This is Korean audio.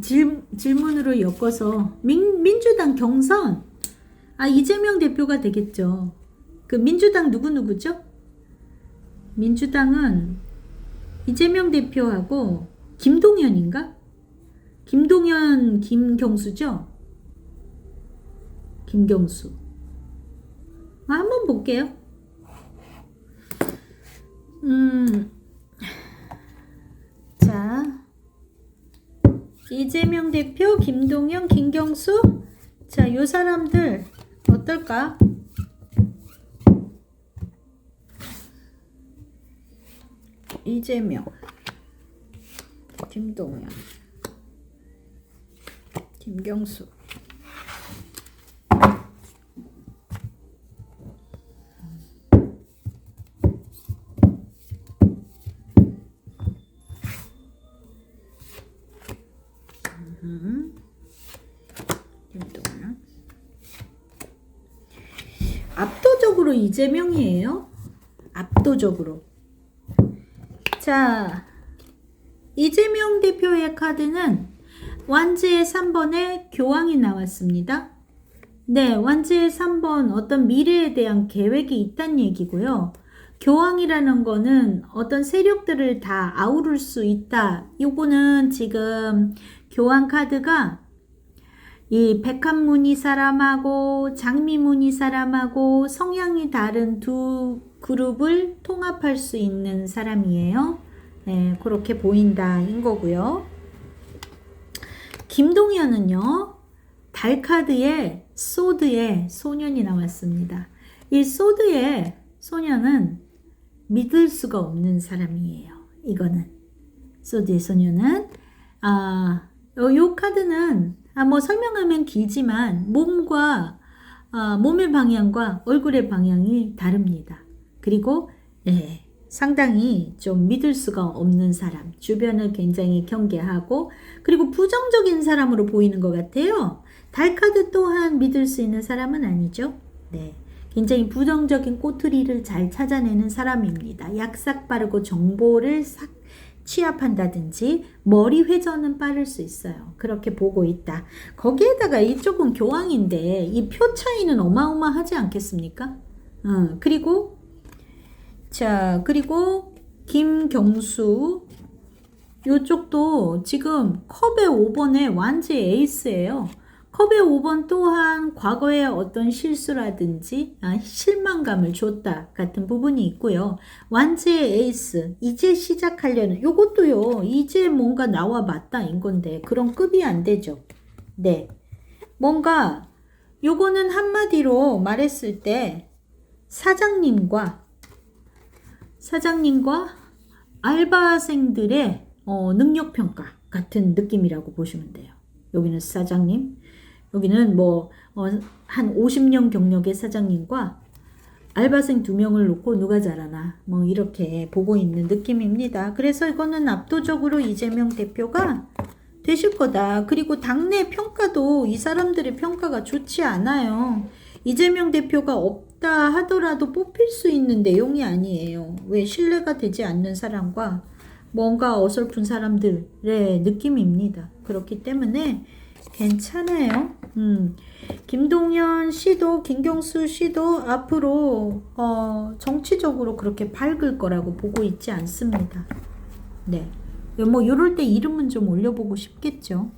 질, 질문으로 엮어서 민, 민주당 경선 아 이재명 대표가 되겠죠. 그 민주당 누구 누구죠? 민주당은 이재명 대표하고 김동연인가? 김동연 김경수죠? 김경수. 아, 한번 볼게요. 음. 자. 이재명 대표, 김동연, 김경수. 자, 요 사람들 어떨까? 이재명, 김동연, 김경수. 음. 김동연. 압도적으로 이재명이에요. 압도적으로. 자, 이재명 대표의 카드는 완지의 3번에 교황이 나왔습니다. 네, 완지의 3번 어떤 미래에 대한 계획이 있다는 얘기고요. 교황이라는 거는 어떤 세력들을 다 아우를 수 있다. 요거는 지금 교황 카드가 이 백합무늬 사람하고 장미무늬 사람하고 성향이 다른 두 그룹을 통합할 수 있는 사람이에요. 네, 그렇게 보인다인 거고요. 김동현은요, 달 카드에 소드에 소년이 나왔습니다. 이 소드의 소년은 믿을 수가 없는 사람이에요. 이거는. 소드의 소년은, 아, 요, 요 카드는, 아, 뭐 설명하면 길지만, 몸과, 아, 몸의 방향과 얼굴의 방향이 다릅니다. 그리고, 예, 상당히 좀 믿을 수가 없는 사람, 주변을 굉장히 경계하고, 그리고 부정적인 사람으로 보이는 것 같아요. 달 카드 또한 믿을 수 있는 사람은 아니죠. 네. 굉장히 부정적인 꼬투리를 잘 찾아내는 사람입니다. 약삭 빠르고 정보를 싹 취합한다든지 머리 회전은 빠를 수 있어요. 그렇게 보고 있다. 거기에다가 이쪽은 교황인데 이 표 차이는 어마어마하지 않겠습니까? 어, 그리고 자 그리고 김경수 요쪽도 지금 컵의 5번에 완지 에이스예요. 컵의 5번 또한 과거의 어떤 실수라든지 아, 실망감을 줬다 같은 부분이 있고요. 완지의 에이스 이제 시작하려는 요것도요. 이제 뭔가 나와 맞다인 건데 그런 급이 안 되죠. 네. 뭔가 요거는 한마디로 말했을 때 사장님과 사장님과 알바생들의 어, 능력 평가 같은 느낌이라고 보시면 돼요. 여기는 사장님, 여기는 뭐, 어, 한 50년 경력의 사장님과 알바생 두 명을 놓고 누가 잘하나, 뭐, 이렇게 보고 있는 느낌입니다. 그래서 이거는 압도적으로 이재명 대표가 되실 거다. 그리고 당내 평가도 이 사람들의 평가가 좋지 않아요. 이재명 대표가 없다 하더라도 뽑힐 수 있는 내용이 아니에요. 왜 신뢰가 되지 않는 사람과 뭔가 어설픈 사람들의 느낌입니다. 그렇기 때문에 괜찮아요. 음. 김동연 씨도 김경수 씨도 앞으로 어, 정치적으로 그렇게 밝을 거라고 보고 있지 않습니다. 네. 뭐 요럴 때 이름은 좀 올려보고 싶겠죠.